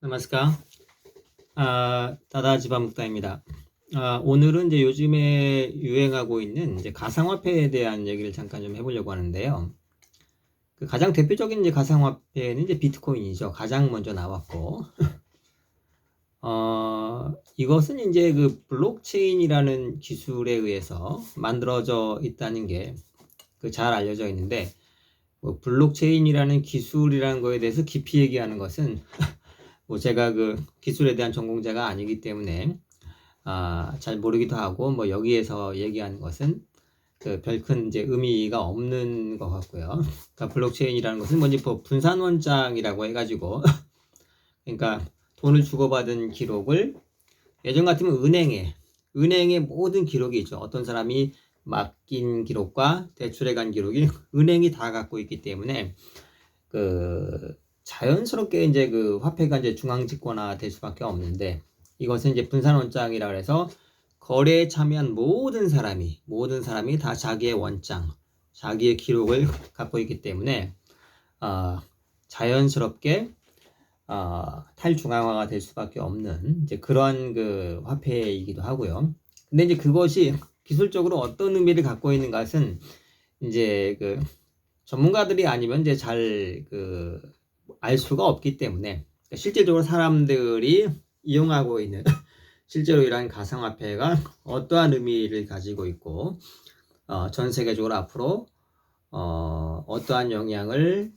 나마스카. 아, 다다지바 묵다입니다. 아, 오늘은 이제 요즘에 유행하고 있는 이제 가상화폐에 대한 얘기를 잠깐 좀 해보려고 하는데요. 그 가장 대표적인 이제 가상화폐는 이제 비트코인이죠. 가장 먼저 나왔고. 어, 이것은 이제 그 블록체인이라는 기술에 의해서 만들어져 있다는 게 그 잘 알려져 있는데, 뭐 블록체인이라는 기술이라는 거에 대해서 깊이 얘기하는 것은 뭐 제가 그 기술에 대한 전공자가 아니기 때문에 아, 잘 모르기도 하고 뭐 여기에서 얘기하는 것은 그 별큰 이제 의미가 없는 것 같고요. 그러니까 블록체인이라는 것은 뭐지 뭐 분산 원장이라고 해가지고 그러니까 돈을 주고받은 기록을 예전 같으면 은행에 은행의 모든 기록이 있죠. 어떤 사람이 맡긴 기록과 대출해 간 기록이 은행이 다 갖고 있기 때문에 그 자연스럽게 이제 그 화폐가 이제 중앙집권화 될 수밖에 없는데 이것은 이제 분산원장이라 그래서 거래에 참여한 모든 사람이 모든 사람이 다 자기의 원장, 자기의 기록을 갖고 있기 때문에 어, 자연스럽게 어, 탈중앙화가 될 수밖에 없는 이제 그런 그 화폐이기도 하고요. 근데 이제 그것이 기술적으로 어떤 의미를 갖고 있는 것은 이제 그 전문가들이 아니면 이제 잘그 알 수가 없기 때문에 실질적으로 사람들이 이용하고 있는 실제로 이러한 가상화폐가 어떠한 의미를 가지고 있고 어, 전 세계적으로 앞으로 어, 어떠한 영향을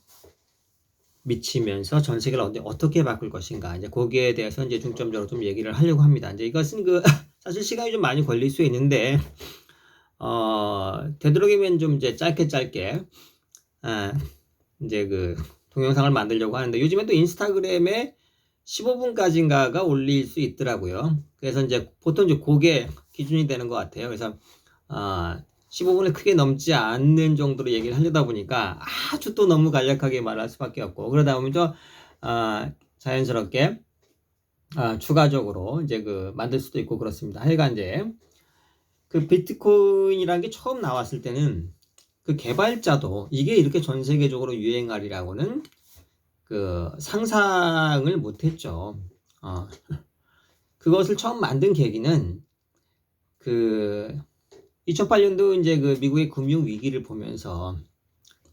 미치면서 전 세계를 어떻게 바꿀 것인가 이제 거기에 대해서 이제 중점적으로 좀 얘기를 하려고 합니다. 이제 이것은 그 사실 시간이 좀 많이 걸릴 수 있는데 어, 되도록이면 좀 이제 짧게 짧게 아, 이제 그 동영상을 만들려고 하는데 요즘에 또 인스타그램에 15분까지인가가 올릴 수 있더라고요. 그래서 이제 보통 이제 그게 기준이 되는 것 같아요. 그래서 아 15분을 크게 넘지 않는 정도로 얘기를 하려다 보니까 아주 또 너무 간략하게 말할 수밖에 없고 그러다 보면 또 아, 자연스럽게 아, 추가적으로 이제 그 만들 수도 있고 그렇습니다. 하여간 이제 그 비트코인이라는 게 처음 나왔을 때는 그 개발자도 이게 이렇게 전 세계적으로 유행하리라고는 그 상상을 못했죠. 어. 그것을 처음 만든 계기는 그 2008년도 이제 그 미국의 금융 위기를 보면서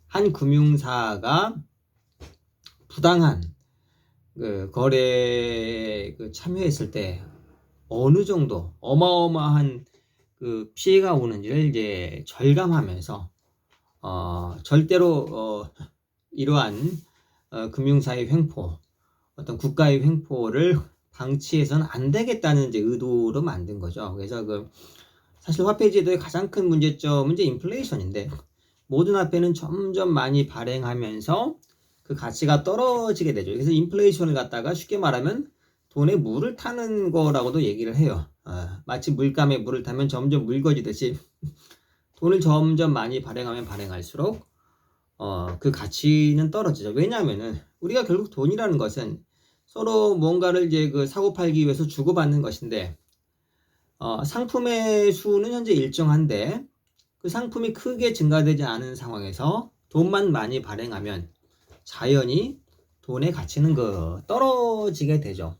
한 금융사가 부당한 그 거래에 그 참여했을 때 어느 정도 어마어마한 그 피해가 오는지를 이제 절감하면서 어 절대로 어 이러한 어, 금융사의 횡포 어떤 국가의 횡포를 방치해서는 안 되겠다는 이제 의도로 만든 거죠. 그래서 그 사실 화폐 제도의 가장 큰 문제점은 이제 인플레이션인데 모든 화폐는 점점 많이 발행하면서 그 가치가 떨어지게 되죠. 그래서 인플레이션을 갖다가 쉽게 말하면 돈에 물을 타는 거라고도 얘기를 해요. 어, 마치 물감에 물을 타면 점점 묽어지듯이 돈을 점점 많이 발행하면 발행할수록 어, 그 가치는 떨어지죠. 왜냐하면은 우리가 결국 돈이라는 것은 서로 뭔가를 이제 그 사고 팔기 위해서 주고받는 것인데 어, 상품의 수는 현재 일정한데 그 상품이 크게 증가되지 않은 상황에서 돈만 많이 발행하면 자연히 돈의 가치는 그 떨어지게 되죠.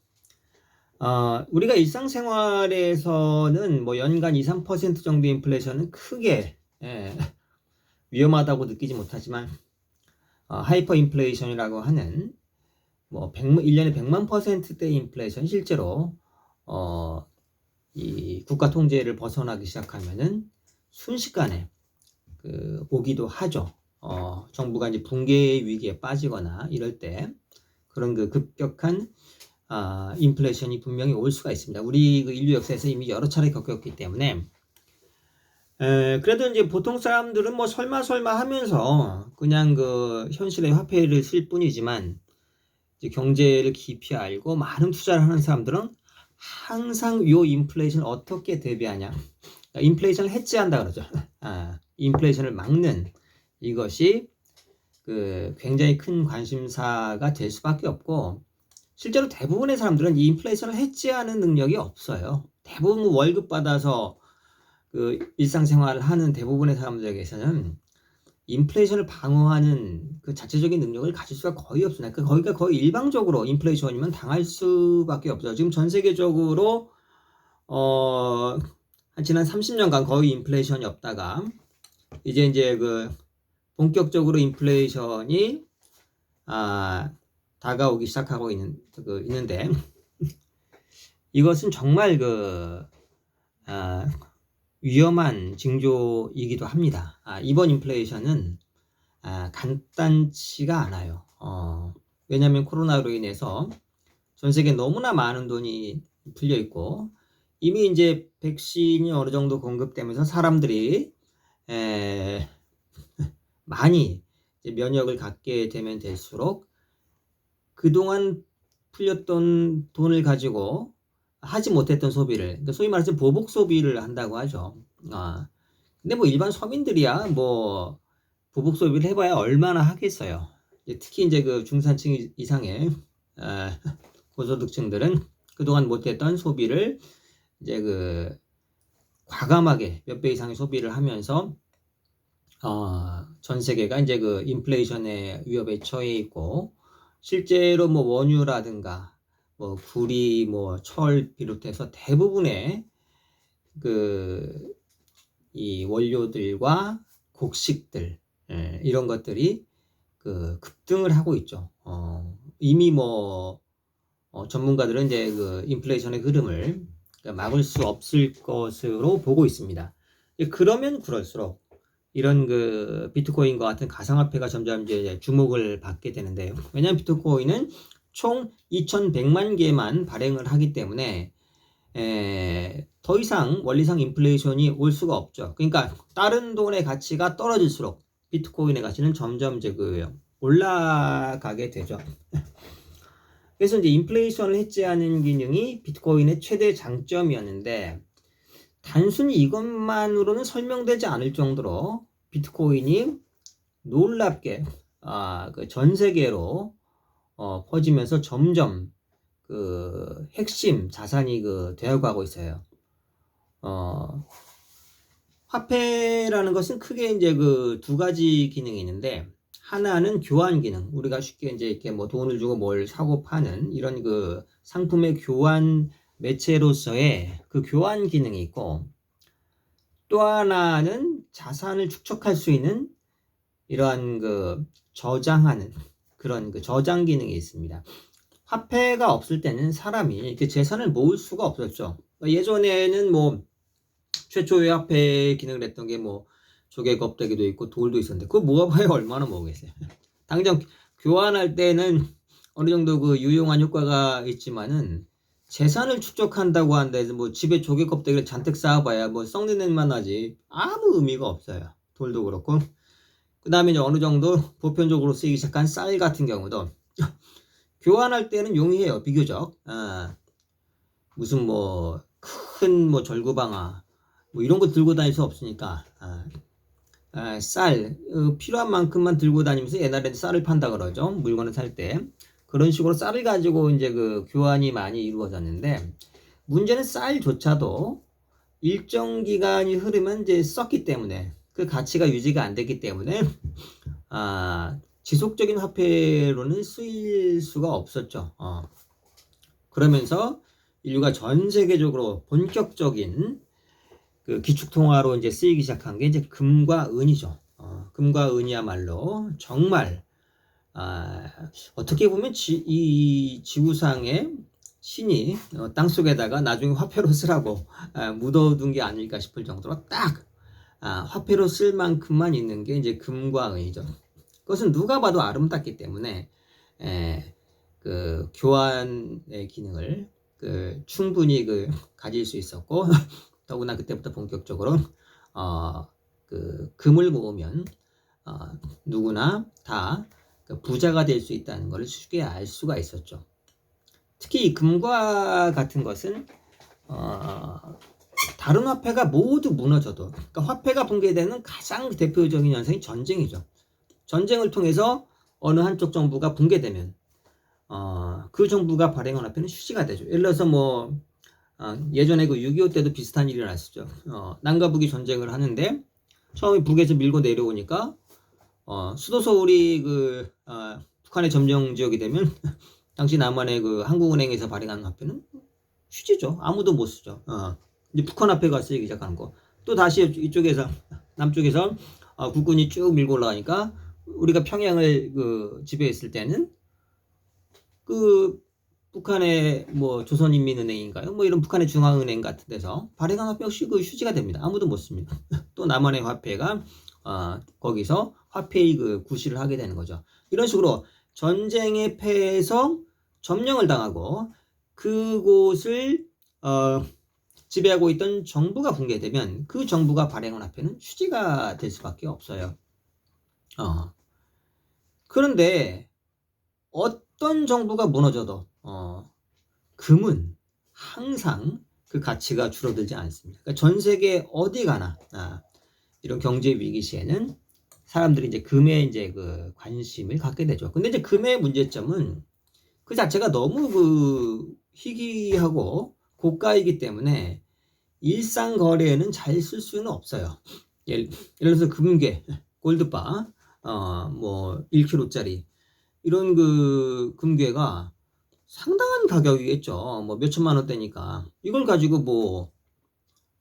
어, 우리가 일상생활에서는 뭐 연간 2, 3% 정도 인플레이션은 크게 예, 위험하다고 느끼지 못하지만 어, 하이퍼 인플레이션이라고 하는 뭐 100, 1년에 100만 퍼센트대 인플레이션 실제로 어, 이 국가 통제를 벗어나기 시작하면은 순식간에 그 오기도 하죠. 어, 정부가 이제 붕괴 위기에 빠지거나 이럴 때 그런 그 급격한 아, 인플레이션이 분명히 올 수가 있습니다. 우리 그 인류 역사에서 이미 여러 차례 겪었기 때문에 에, 그래도 이제 보통 사람들은 뭐 설마 설마 하면서 그냥 그 현실의 화폐를 쓸 뿐이지만 이제 경제를 깊이 알고 많은 투자를 하는 사람들은 항상 요 인플레이션 어떻게 대비하냐 인플레이션을 해지한다 그러죠. 아, 인플레이션을 막는 이것이 그 굉장히 큰 관심사가 될 수밖에 없고 실제로 대부분의 사람들은 이 인플레이션을 해지하는 능력이 없어요. 대부분 월급 받아서 그 일상생활을 하는 대부분의 사람들에게서는 인플레이션을 방어하는 그 자체적인 능력을 가질 수가 거의 없습니다. 그 거기가 거의 일방적으로 인플레이션이면 당할 수밖에 없죠. 지금 전 세계적으로 어, 한 지난 30년간 거의 인플레이션이 없다가 이제 이제 그 본격적으로 인플레이션이 아, 다가오기 시작하고 있는 그 있는데 이것은 정말 그 아, 위험한 징조이기도 합니다. 아, 이번 인플레이션은 아, 간단치가 않아요. 어, 왜냐하면 코로나로 인해서 전 세계 너무나 많은 돈이 풀려 있고 이미 이제 백신이 어느 정도 공급되면서 사람들이 에, 많이 면역을 갖게 되면 될수록 그동안 풀렸던 돈을 가지고 하지 못했던 소비를, 그러니까 소위 말해서 보복 소비를 한다고 하죠. 아, 근데 뭐 일반 서민들이야 뭐 보복 소비를 해봐야 얼마나 하겠어요. 특히 이제 그 중산층 이상의 아, 고소득층들은 그동안 못했던 소비를 이제 그 과감하게 몇 배 이상의 소비를 하면서 어, 전 세계가 이제 그 인플레이션의 위협에 처해 있고 실제로 뭐 원유라든가 뭐 구리, 뭐 철 비롯해서 대부분의 그 이 원료들과 곡식들 예, 이런 것들이 그 급등을 하고 있죠. 어, 이미 뭐 어, 전문가들은 이제 그 인플레이션의 흐름을 막을 수 없을 것으로 보고 있습니다. 그러면 그럴수록 이런 그 비트코인과 같은 가상화폐가 점점 이제 주목을 받게 되는데요. 왜냐하면 비트코인은 총 2,100만 개만 발행을 하기 때문에 에, 더 이상 원리상 인플레이션이 올 수가 없죠. 그러니까 다른 돈의 가치가 떨어질수록 비트코인의 가치는 점점 이제 그 올라가게 되죠. 그래서 이제 인플레이션을 해지하는 기능이 비트코인의 최대 장점이었는데 단순히 이것만으로는 설명되지 않을 정도로 비트코인이 놀랍게 아, 그 전 세계로 어, 퍼지면서 점점 그 핵심 자산이 그 되어가고 있어요. 어, 화폐라는 것은 크게 이제 그 두 가지 기능이 있는데 하나는 교환 기능. 우리가 쉽게 이제 이렇게 뭐 돈을 주고 뭘 사고 파는 이런 그 상품의 교환 매체로서의 그 교환 기능이 있고 또 하나는 자산을 축적할 수 있는 이러한 그 저장하는 그런 그 저장 기능이 있습니다. 화폐가 없을 때는 사람이 이렇게 재산을 모을 수가 없었죠. 예전에는 뭐 최초의 화폐 기능을 했던 게 뭐 조개 껍데기도 있고 돌도 있었는데 그거 모아봐야 얼마나 모으겠어요. 당장 교환할 때는 어느 정도 그 유용한 효과가 있지만은 재산을 축적한다고 한다 해서 뭐 집에 조개 껍데기를 잔뜩 쌓아봐야 뭐 썩는 냄만 나지 아무 의미가 없어요. 돌도 그렇고 그 다음에 이제 어느 정도 보편적으로 쓰이기 시작한 쌀 같은 경우도 교환할 때는 용이해요. 비교적. 아, 무슨 뭐 큰뭐 절구방아 뭐 이런 거 들고 다닐 수 없으니까 아, 아, 쌀 어, 필요한 만큼만 들고 다니면서 옛날에는 쌀을 판다 그러죠. 물건을 살 때. 그런 식으로 쌀을 가지고 이제 그 교환이 많이 이루어졌는데 문제는 쌀조차도 일정 기간이 흐르면 이제 썩기 때문에 그 가치가 유지가 안 됐기 때문에 아, 지속적인 화폐로는 쓰일 수가 없었죠. 어. 그러면서 인류가 전 세계적으로 본격적인 그 기축통화로 이제 쓰이기 시작한 게 이제 금과 은이죠. 어, 금과 은이야말로 정말 아, 어떻게 보면 지, 이 지구상의 신이 어, 땅 속에다가 나중에 화폐로 쓰라고 아, 묻어둔 게 아닐까 싶을 정도로 딱 아, 화폐로 쓸 만큼만 있는 게 이제 금과 은이죠. 그것은 누가 봐도 아름답기 때문에 에, 그 교환의 기능을 그 충분히 그 가질 수 있었고 더구나 그때부터 본격적으로 어, 그 금을 모으면 어, 누구나 다그 부자가 될 수 있다는 것을 쉽게 알 수가 있었죠. 특히 이 금과 같은 것은 어, 다른 화폐가 모두 무너져도 그러니까 화폐가 붕괴되는 가장 대표적인 현상이 전쟁이죠. 전쟁을 통해서 어느 한쪽 정부가 붕괴되면 어, 그 정부가 발행한 화폐는 휴지가 되죠. 예를 들어서 뭐 어, 예전에 그 6.25 때도 비슷한 일이 일어났었죠. 어, 남과 북이 전쟁을 하는데 처음에 북에서 밀고 내려오니까 어, 수도 서울이 그 어, 북한의 점령 지역이 되면 당시 남한의 그 한국은행에서 발행한 화폐는 휴지죠. 아무도 못 쓰죠. 어. 이제 북한 화폐가 쓰이기 시작하는 거. 또 다시 이쪽에서 남쪽에서 어, 국군이 쭉 밀고 올라가니까 우리가 평양을 그 지배했을 때는 그 북한의 뭐 조선인민은행인가요? 뭐 이런 북한의 중앙은행 같은 데서 발행한 화폐 역시 그 휴지가 됩니다. 아무도 못 씁니다. 또 남한의 화폐가 어, 거기서 화폐의 그 구실을 하게 되는 거죠. 이런 식으로 전쟁에 패해서 점령을 당하고 그곳을 어, 지배하고 있던 정부가 붕괴되면 그 정부가 발행한 화폐는 휴지가 될 수밖에 없어요. 어. 그런데 어떤 정부가 무너져도 어, 금은 항상 그 가치가 줄어들지 않습니다. 그러니까 전 세계 어디 가나 아, 이런 경제 위기 시에는 사람들이 이제 금에 이제 그 관심을 갖게 되죠. 근데 이제 금의 문제점은 그 자체가 너무 그 희귀하고 고가이기 때문에 일상 거래에는 잘 쓸 수는 없어요. 예를, 예를 들어서 금괴, 골드바, 어, 뭐 1kg짜리 이런 그 금괴가 상당한 가격이겠죠. 뭐 몇천만 원대니까 이걸 가지고 뭐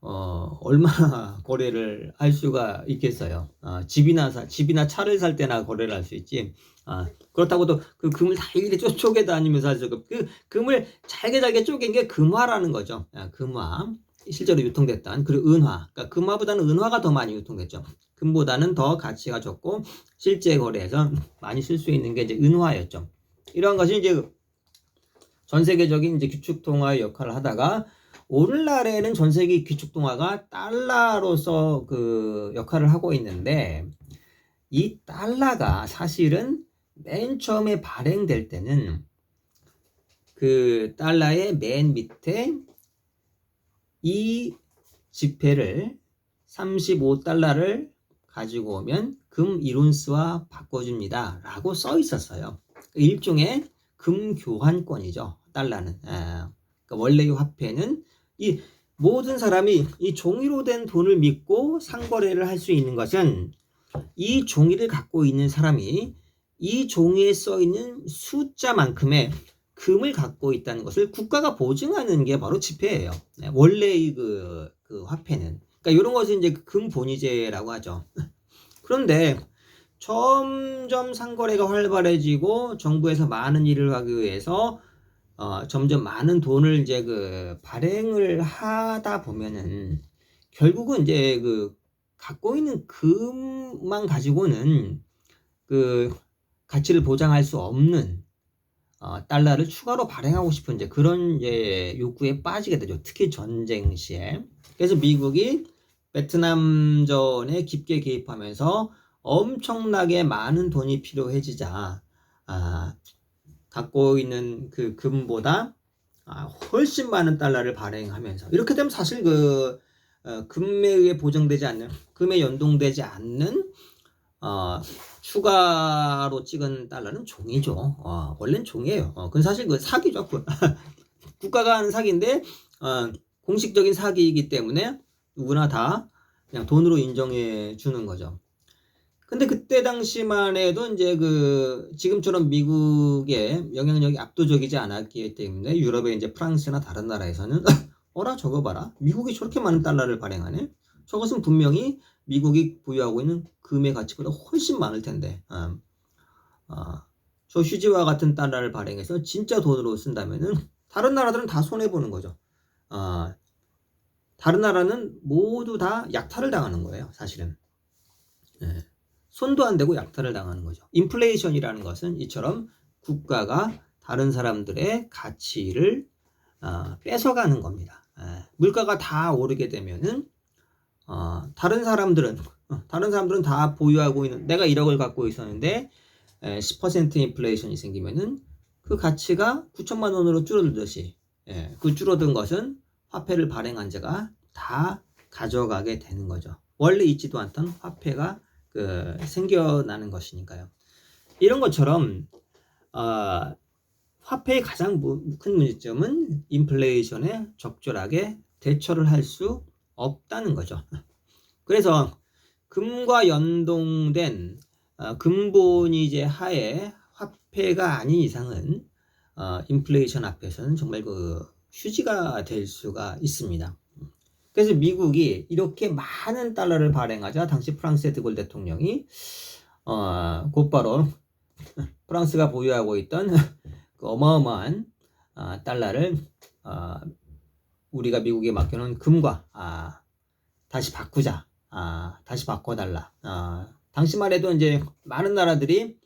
어, 얼마나 거래를 할 수가 있겠어요. 아, 집이나 사, 집이나 차를 살 때나 거래를 할 수 있지. 아, 그렇다고 도 그 금을 다 일일이 쪼, 쪼개 다니면서 하죠. 그 금을 잘게 잘게 쪼갠 게 금화라는 거죠. 아, 금화. 실제로 유통됐던 그리고 은화. 그러니까 금화보다는 은화가 더 많이 유통됐죠. 금보다는 더 가치가 적고 실제 거래에서 많이 쓸 수 있는 게 이제 은화였죠. 이런 것이 이제 전 세계적인 이제 규축 통화의 역할을 하다가 오늘날에는 전 세계 규축 통화가 달러로서 그 역할을 하고 있는데 이 달러가 사실은 맨 처음에 발행될 때는 그 달러의 맨 밑에 이 지폐를 35달러를 가지고 오면 금 1온스와 바꿔줍니다. 라고 써 있었어요. 일종의 금 교환권이죠. 달러는. 그러니까 원래 의 화폐는 이 모든 사람이 이 종이로 된 돈을 믿고 상거래를 할 수 있는 것은 이 종이를 갖고 있는 사람이 이 종이에 써 있는 숫자만큼의 금을 갖고 있다는 것을 국가가 보증하는 게 바로 지폐예요. 네, 원래의 그, 그 화폐는. 그러니까 이런 것을 이제 금 본위제라고 하죠. 그런데 점점 상거래가 활발해지고 정부에서 많은 일을 하기 위해서 어, 점점 많은 돈을 이제 그 발행을 하다 보면은 결국은 이제 그 갖고 있는 금만 가지고는 그 가치를 보장할 수 없는 어, 달러를 추가로 발행하고 싶은 이제 그런 이제 욕구에 빠지게 되죠. 특히 전쟁 시에. 그래서 미국이 베트남전에 깊게 개입하면서 엄청나게 많은 돈이 필요해지자 아, 갖고 있는 그 금보다 아, 훨씬 많은 달러를 발행하면서 이렇게 되면 사실 그 어, 금에 의해 보정되지 않는 금에 연동되지 않는 어, 추가로 찍은 달러는 종이죠. 어, 원래는 종이에요. 어, 그건 사실 그 사기죠. 국가가 하는 사기인데 어, 공식적인 사기이기 때문에 누구나 다 그냥 돈으로 인정해 주는 거죠. 근데 그때 당시만 해도 이제 그 지금처럼 미국의 영향력이 압도적이지 않았기 때문에 유럽의 이제 프랑스나 다른 나라에서는 어라 저거 봐라 미국이 저렇게 많은 달러를 발행하네 저것은 분명히 미국이 보유하고 있는 금의 가치보다 훨씬 많을 텐데 어, 어, 저 휴지와 같은 달러를 발행해서 진짜 돈으로 쓴다면은 다른 나라들은 다 손해 보는 거죠. 어, 다른 나라는 모두 다 약탈을 당하는 거예요, 사실은. 네. 손도 안 대고 약탈을 당하는 거죠. 인플레이션이라는 것은 이처럼 국가가 다른 사람들의 가치를 어, 뺏어가는 겁니다. 에, 물가가 다 오르게 되면은 어, 다른 사람들은 어, 다른 사람들은 다 보유하고 있는 내가 1억을 갖고 있었는데 에, 10% 인플레이션이 생기면은 그 가치가 9천만 원으로 줄어들듯이 예, 그 줄어든 것은 화폐를 발행한 자가 다 가져가게 되는 거죠. 원래 있지도 않던 화폐가 그 생겨나는 것이니까요. 이런 것처럼 어, 화폐의 가장 큰 문제점은 인플레이션에 적절하게 대처를 할 수 없다는 거죠. 그래서 금과 연동된 어, 근본이 이제 하에 화폐가 아닌 이상은 어, 인플레이션 앞에서는 정말 그 휴지가 될 수가 있습니다. 그래서 미국이 이렇게 많은 달러를 발행하자 당시 프랑스의 드골 대통령이 어, 곧바로 프랑스가 보유하고 있던 그 어마어마한 어, 달러를 어, 우리가 미국에 맡겨놓은 금과 아, 다시 바꾸자, 아, 다시 바꿔달라. 아, 당시만 해도 이제 많은 나라들이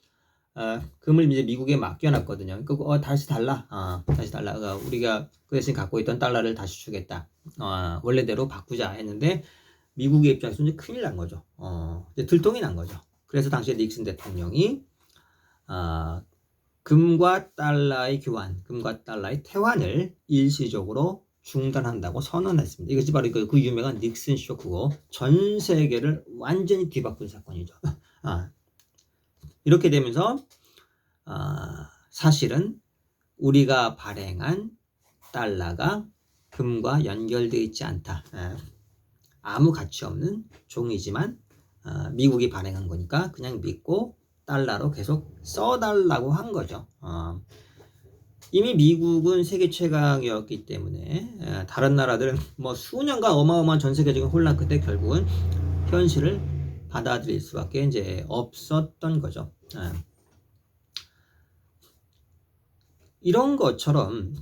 어, 금을 이제 미국에 맡겨놨거든요. 그 어, 다시 달라, 어, 다시 달라. 어, 우리가 그 대신 갖고 있던 달러를 다시 주겠다. 어, 원래대로 바꾸자 했는데 미국의 입장에서 이제 큰일 난 거죠. 어, 이제 들통이 난 거죠. 그래서 당시에 닉슨 대통령이 어, 금과 달러의 교환, 금과 달러의 태환을 일시적으로 중단한다고 선언했습니다. 이것이 바로 그, 그 유명한 닉슨 쇼크고 전 세계를 완전히 뒤바꾼 사건이죠. 아, 이렇게 되면서 아, 사실은 우리가 발행한 달러가 금과 연결되어 있지 않다. 아, 아무 가치 없는 종이지만 아, 미국이 발행한 거니까 그냥 믿고 달러로 계속 써달라고 한 거죠. 어, 이미 미국은 세계 최강이었기 때문에 에, 다른 나라들은 뭐 수년간 어마어마한 전 세계적인 혼란 끝에 결국은 현실을 받아들일 수밖에 이제 없었던 거죠. 에. 이런 것처럼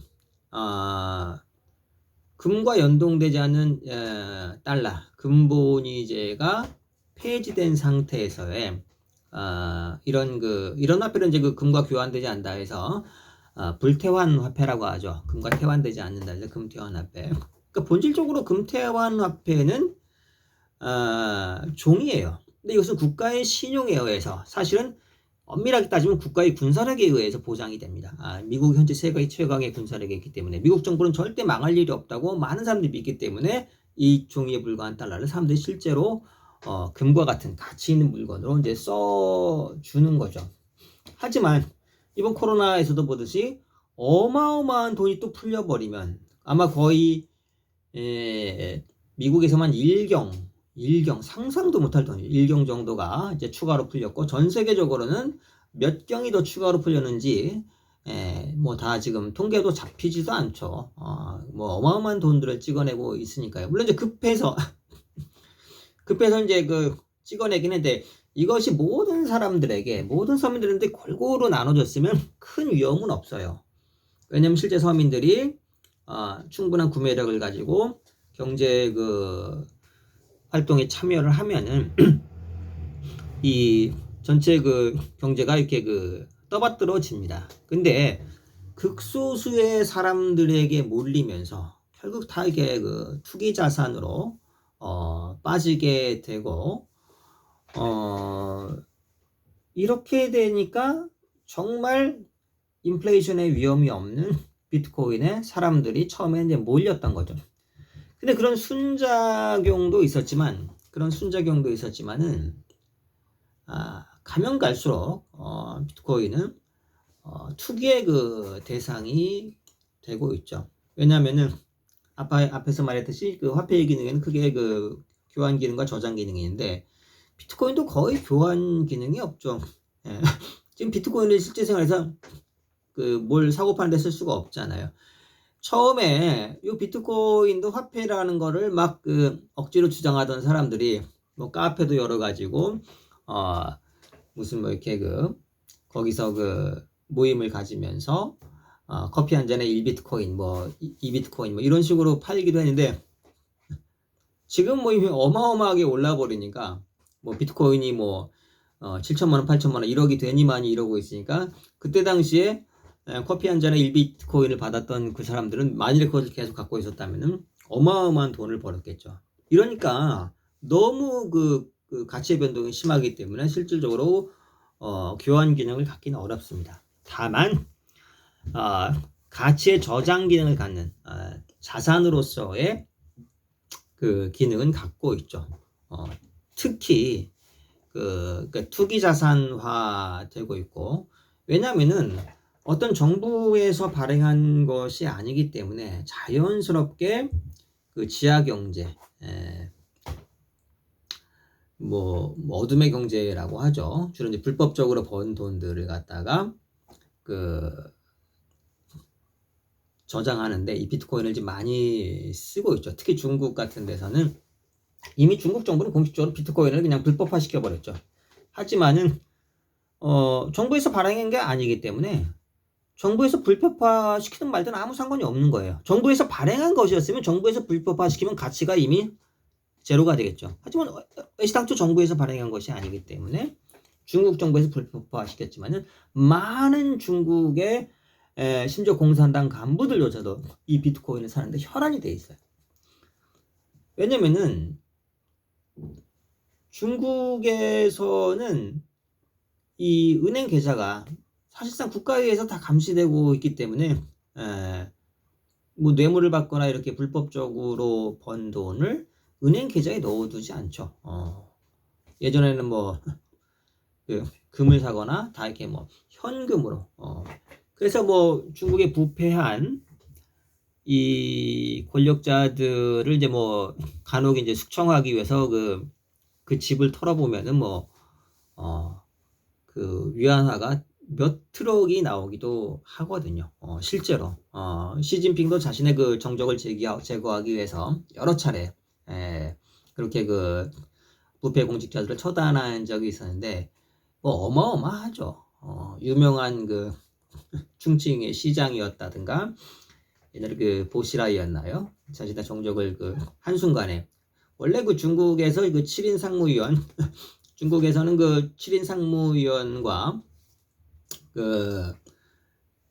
아, 금과 연동되지 않는 에, 달러 근본이제가 폐지된 상태에서의 어, 이런 그 이런 화폐는 이제 그 금과 교환되지 않다 해서 어, 불태환 화폐라고 하죠. 금과 태환되지 않는다 해서 금태환 화폐. 그러니까 본질적으로 금태환 화폐는 어, 종이에요. 근데 이것은 국가의 신용에 의해서 사실은 엄밀하게 따지면 국가의 군사력에 의해서 보장이 됩니다. 아, 미국 현재 세계 최강의 군사력이 있기 때문에 미국 정부는 절대 망할 일이 없다고 많은 사람들이 믿기 때문에 이 종이에 불과한 달러를 사람들이 실제로 어, 금과 같은 가치 있는 물건으로 이제 써주는 거죠. 하지만 이번 코로나에서도 보듯이 어마어마한 돈이 또 풀려버리면 아마 거의 에, 미국에서만 일경, 일경 상상도 못할 돈, 일경 정도가 이제 추가로 풀렸고 전 세계적으로는 몇 경이 더 추가로 풀렸는지 뭐 다 지금 통계도 잡히지도 않죠. 어, 뭐 어마어마한 돈들을 찍어내고 있으니까요. 물론 이제 급해서 급해서 이제 그 찍어내긴 했는데 이것이 모든 사람들에게 모든 서민들한테 골고루 나눠졌으면 큰 위험은 없어요. 왜냐면 실제 서민들이 어, 충분한 구매력을 가지고 경제 그 활동에 참여를 하면은 이 전체 그 경제가 이렇게 그 떠받들어집니다. 근데 극소수의 사람들에게 몰리면서 결국 다 이게 그 투기 자산으로 어, 빠지게 되고 어, 이렇게 되니까 정말 인플레이션의 위험이 없는 비트코인에 사람들이 처음에 이제 몰렸던 거죠. 근데 그런 순작용도 있었지만 그런 순작용도 있었지만은 아, 가면 갈수록 어, 비트코인은 어, 투기의 그 대상이 되고 있죠. 왜냐하면은 아까 앞에서 말했듯이 그 화폐의 기능에는 크게 그 교환 기능과 저장 기능이 있는데 비트코인도 거의 교환 기능이 없죠. 예. 지금 비트코인을 실제 생활에서 그 뭘 사고 파는 데 쓸 수가 없잖아요. 처음에 이 비트코인도 화폐라는 거를 막 그 억지로 주장하던 사람들이 뭐 카페도 열어 가지고 어 무슨 뭐 이렇게 그 거기서 그 모임을 가지면서 어, 커피 한 잔에 1비트코인, 뭐 2비트코인 뭐 이런 식으로 팔기도 했는데 지금 뭐 어마어마하게 올라 버리니까 뭐 비트코인이 뭐 어, 7천만 원, 8천만 원, 1억이 되니만이 이러고 있으니까 그때 당시에 커피 한 잔에 1비트코인을 받았던 그 사람들은 만일에 그것을 계속 갖고 있었다면은 어마어마한 돈을 벌었겠죠. 이러니까 너무 그, 그 가치의 변동이 심하기 때문에 실질적으로 어, 교환 기능을 갖기는 어렵습니다. 다만 어, 가치의 저장 기능을 갖는 어, 자산으로서의 그 기능은 갖고 있죠. 어, 특히 그, 그 투기 자산화 되고 있고 왜냐하면은 어떤 정부에서 발행한 것이 아니기 때문에 자연스럽게 그 지하 경제 뭐, 뭐 어둠의 경제라고 하죠. 주로 이제 불법적으로 번 돈들을 갖다가 그 저장하는데 이 비트코인을 지금 많이 쓰고 있죠. 특히 중국 같은 데서는 이미 중국 정부는 공식적으로 비트코인을 그냥 불법화 시켜버렸죠. 하지만은 어, 정부에서 발행한 게 아니기 때문에 정부에서 불법화 시키든 말든 아무 상관이 없는 거예요. 정부에서 발행한 것이었으면 정부에서 불법화 시키면 가치가 이미 제로가 되겠죠. 하지만 어, 애시당초 정부에서 발행한 것이 아니기 때문에 중국 정부에서 불법화 시켰지만은 많은 중국의 에, 심지어 공산당 간부들조차도 이 비트코인을 사는데 혈안이 돼 있어요. 왜냐면은 중국에서는 이 은행 계좌가 사실상 국가에 의해서 다 감시되고 있기 때문에 에, 뭐 뇌물을 받거나 이렇게 불법적으로 번 돈을 은행 계좌에 넣어두지 않죠. 어, 예전에는 뭐 그, 금을 사거나 다 이렇게 뭐 현금으로 어, 그래서 뭐 중국의 부패한 이 권력자들을 이제 뭐 간혹 이제 숙청하기 위해서 그, 그 집을 털어보면은 뭐, 어, 그 위안화가 몇 트럭이 나오기도 하거든요. 어, 실제로. 어, 시진핑도 자신의 그 정적을 제기하, 제거하기 위해서 여러 차례, 에, 그렇게 그 부패 공직자들을 처단한 적이 있었는데, 뭐 어마어마하죠. 어, 유명한 그 충칭의 시장이었다든가 옛날에 그 보시라이였나요? 자신의 정적을 그 한순간에 원래 그 중국에서 그 7인 상무위원 중국에서는 그 7인 상무위원과 그,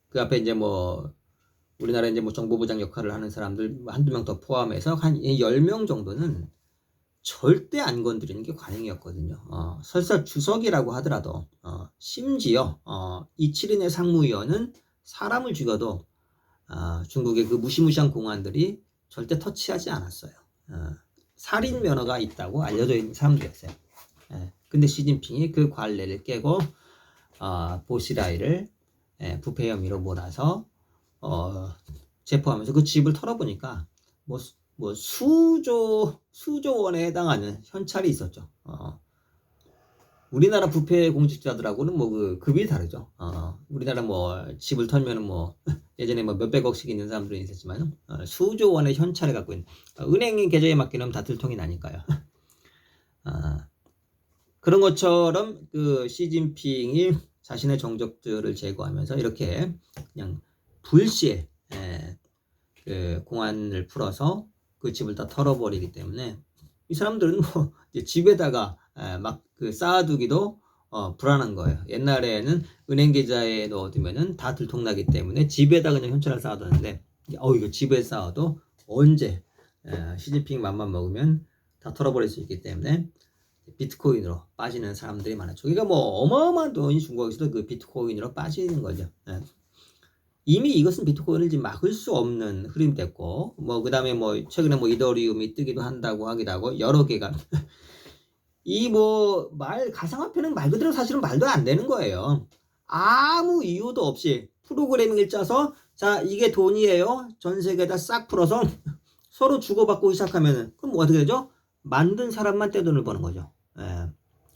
그 앞에 이제 뭐 우리나라 이제 뭐 정보부장 역할을 하는 사람들 한두 명 더 포함해서 한 10명 정도는 절대 안 건드리는 게 관행이었거든요. 어, 설사 주석이라고 하더라도 어, 심지어 어, 이 7인의 상무위원은 사람을 죽여도 어, 중국의 그 무시무시한 공안들이 절대 터치하지 않았어요. 어, 살인 면허가 있다고 알려져 있는 사람들이었어요. 예, 근데 시진핑이 그 관례를 깨고 어, 보시라이를 예, 부패 혐의로 몰아서 어, 체포하면서 그 집을 털어보니까 뭐 뭐 수조 수조 원에 해당하는 현찰이 있었죠. 어. 우리나라 부패 공직자들하고는 뭐 그 급이 다르죠. 어. 우리나라 뭐 집을 털면은 뭐 예전에 뭐 몇백억씩 있는 사람들이 있었지만 어, 수조 원의 현찰을 갖고 있는 어, 은행 계좌에 맡기면 다 들통이 나니까요. 어. 그런 것처럼 그 시진핑이 자신의 정적들을 제거하면서 이렇게 그냥 불시에 에, 그 공안을 풀어서 그 집을 다 털어버리기 때문에 이 사람들은 뭐 집에다가 막그 쌓아두기도 어, 불안한 거예요. 옛날에는 은행 계좌에 넣어두면은 다 들통나기 때문에 집에다 그냥 현찰을 쌓아두는데 어 이거 집에 쌓아도 언제 에, 시진핑 맘만 먹으면 다 털어버릴 수 있기 때문에 비트코인으로 빠지는 사람들이 많았죠. 그러니까 뭐 어마어마한 돈이 중국에서도 그 비트코인으로 빠지는 거죠. 에. 이미 이것은 비트코인을 지금 막을 수 없는 흐름이 됐고 뭐 그 다음에 뭐 최근에 뭐 이더리움이 뜨기도 한다고 하기도 하고 여러 개가 이 뭐 말 가상화폐는 말 그대로 사실은 말도 안 되는 거예요. 아무 이유도 없이 프로그래밍을 짜서 자 이게 돈이에요. 전 세계에다 싹 풀어서 서로 주고받고 시작하면은 그럼 뭐 어떻게 되죠? 만든 사람만 떼돈을 버는 거죠. 예.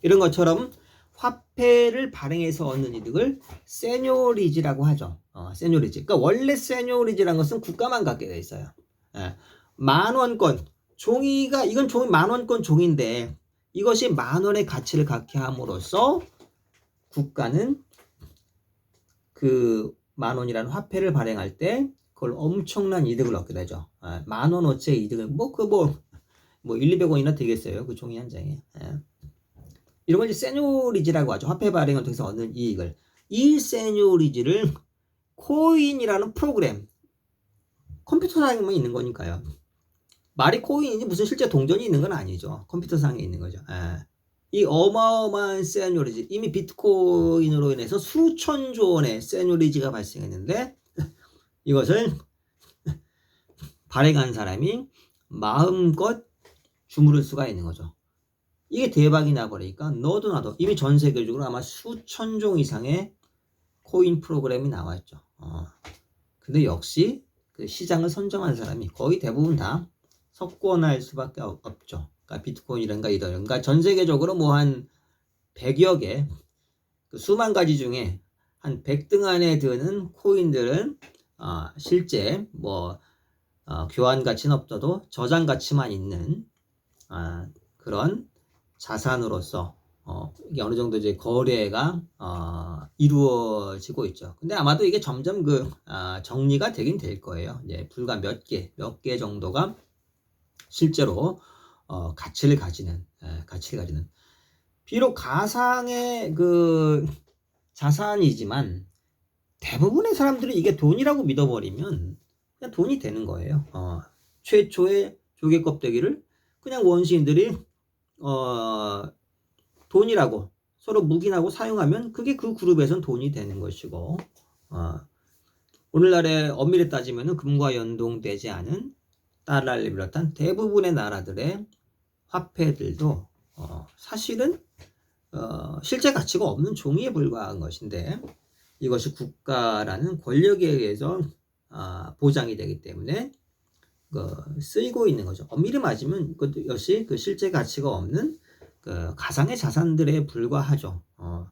이런 것처럼 화폐를 발행해서 얻는 이득을 세뇨리지라고 하죠. 어, 세뇨리지. 그러니까 원래 세뇨리지라는 것은 국가만 갖게 돼 있어요. 예. 만 원권 종이가 이건 종이 만 원권 종인데 이것이 만 원의 가치를 갖게 함으로써 국가는 그 만 원이라는 화폐를 발행할 때 그걸 엄청난 이득을 얻게 되죠. 예. 만 원어치의 이득을 뭐 그 뭐뭐 1, 200원이나 되겠어요. 그 종이 한 장에. 예. 이런 걸 이제 세뇨리지라고 하죠. 화폐 발행을 통해서 얻는 이익을. 이 세뇨리지를 코인이라는 프로그램, 컴퓨터상에만 있는 거니까요. 말이 코인이지 무슨 실제 동전이 있는 건 아니죠. 컴퓨터상에 있는 거죠. 예. 이 어마어마한 세뇨리지, 이미 비트코인으로 인해서 수천조 원의 세뇨리지가 발생했는데 이것을 발행한 사람이 마음껏 주무를 수가 있는 거죠. 이게 대박이 나버리니까 너도 나도 이미 전 세계적으로 아마 수천 종 이상의 코인 프로그램이 나와 있죠. 어. 근데 역시 그 시장을 선정한 사람이 거의 대부분 다 석권할 수밖에 없- 없죠. 그러니까 비트코인이란가 이런 그러니까 전 세계적으로 뭐 한 100여 개, 그 수만 가지 중에 한 100등 안에 드는 코인들은 어, 실제 뭐 어, 교환 가치는 없어도 저장 가치만 있는 아, 그런 자산으로서 어, 이게 어느 정도 이제 거래가 어, 이루어지고 있죠. 근데 아마도 이게 점점 그 아, 정리가 되긴 될 거예요. 이제 불과 몇 개, 몇 개 정도가 실제로 어, 가치를 가지는 예, 가치를 가지는 비록 가상의 그 자산이지만 대부분의 사람들이 이게 돈이라고 믿어버리면 그냥 돈이 되는 거예요. 어, 최초의 조개 껍데기를 그냥 원시인들이 어, 돈이라고 서로 묵인하고 사용하면 그게 그 그룹에선 돈이 되는 것이고 어, 오늘날의 엄밀히 따지면 금과 연동되지 않은 달러를 비롯한 대부분의 나라들의 화폐들도 어, 사실은 어, 실제 가치가 없는 종이에 불과한 것인데 이것이 국가라는 권력에 의해서 아, 보장이 되기 때문에 그 쓰이고 있는 거죠. 엄밀히 맞으면 그것도 역시 그 실제 가치가 없는 그 가상의 자산들에 불과하죠. 어,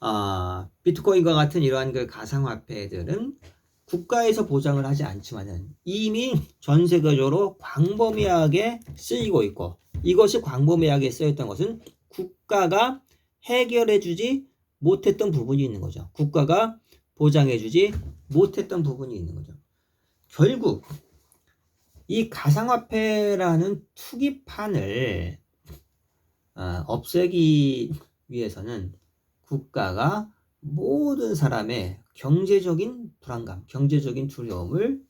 아, 비트코인과 같은 이러한 그 가상화폐들은 국가에서 보장을 하지 않지만은 이미 전 세계적으로 광범위하게 쓰이고 있고 이것이 광범위하게 쓰였던 것은 국가가 해결해주지 못했던 부분이 있는 거죠. 국가가 보장해주지 못했던 부분이 있는 거죠. 결국 이 가상화폐라는 투기판을 어, 없애기 위해서는 국가가 모든 사람의 경제적인 불안감, 경제적인 두려움을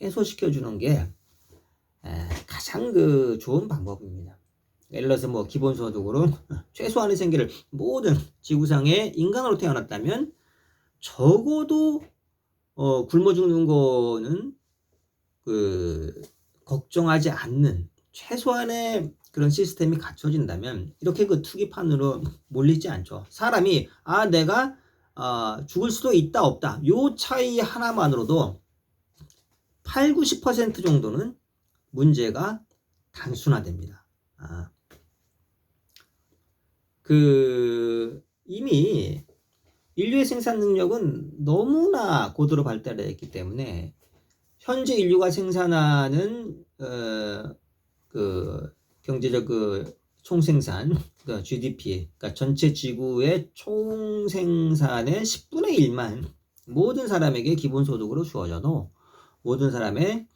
해소시켜 주는 게 에, 가장 그 좋은 방법입니다. 예를 들어서 뭐 기본소득으로 최소한의 생계를 모든 지구상의 인간으로 태어났다면 적어도 어, 굶어 죽는 거는 그 걱정하지 않는 최소한의 그런 시스템이 갖춰진다면 이렇게 그 투기판으로 몰리지 않죠. 사람이 아 내가 어, 죽을 수도 있다 없다 요 차이 하나만으로도 8, 90% 정도는 문제가 단순화됩니다. 아, 그 이미 인류의 생산 능력은 너무나 고도로 발달했기 때문에 현재 인류가 생산하는 어, 그 경제적 그 총생산, 그 GDP, 그러니까 전체 지구의 총생산의 10분의 1만 모든 사람에게 기본소득으로 주어져도 모든 사람의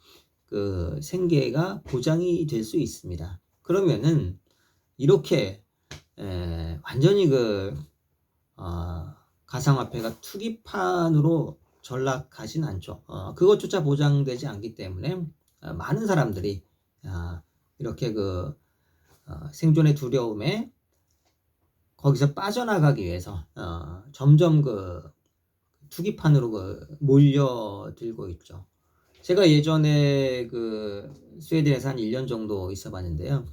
그 생계가 보장이 될 수 있습니다. 그러면은 이렇게 에, 완전히 그 어, 가상화폐가 투기판으로 전락하진 않죠. 어, 그것조차 보장되지 않기 때문에 어, 많은 사람들이 어, 이렇게 그 어, 생존의 두려움에 거기서 빠져나가기 위해서 어, 점점 그 투기판으로 그 몰려들고 있죠. 제가 예전에 그 스웨덴에서 한 1년 정도 있어 봤는데요.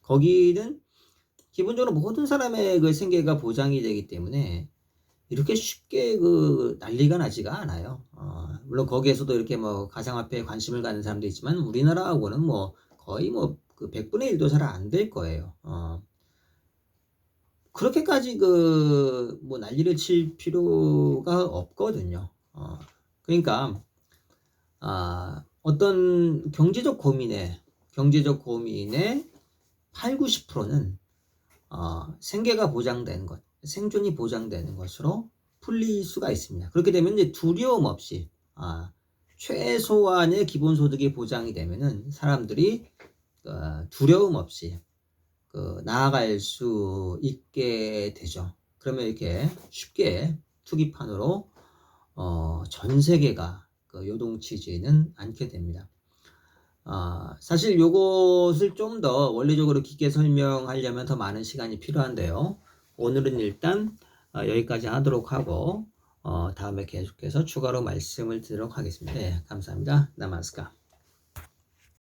거기는 기본적으로 모든 사람의 그 생계가 보장이 되기 때문에 이렇게 쉽게 그 난리가 나지가 않아요. 어, 물론 거기에서도 이렇게 뭐 가상화폐에 관심을 갖는 사람도 있지만 우리나라하고는 뭐 거의 뭐 그 100분의 1도 잘 안 될 거예요. 어, 그렇게까지 그 뭐 난리를 칠 필요가 없거든요. 어, 그러니까 아, 어떤 경제적 고민에 경제적 고민의 8, 90%는 어, 생계가 보장되는 것, 생존이 보장되는 것으로 풀릴 수가 있습니다. 그렇게 되면 이제 두려움 없이 아, 최소한의 기본소득이 보장이 되면은 사람들이 어, 두려움 없이 그 나아갈 수 있게 되죠. 그러면 이렇게 쉽게 투기판으로 어, 전 세계가 그 요동치지는 않게 됩니다. 아, 사실 요것을 좀 더 원리적으로 깊게 설명하려면 더 많은 시간이 필요한데요. 오늘은 일단 어, 여기까지 하도록 하고 어, 다음에 계속해서 추가로 말씀을 드리도록 하겠습니다. 네, 감사합니다. 나마스카.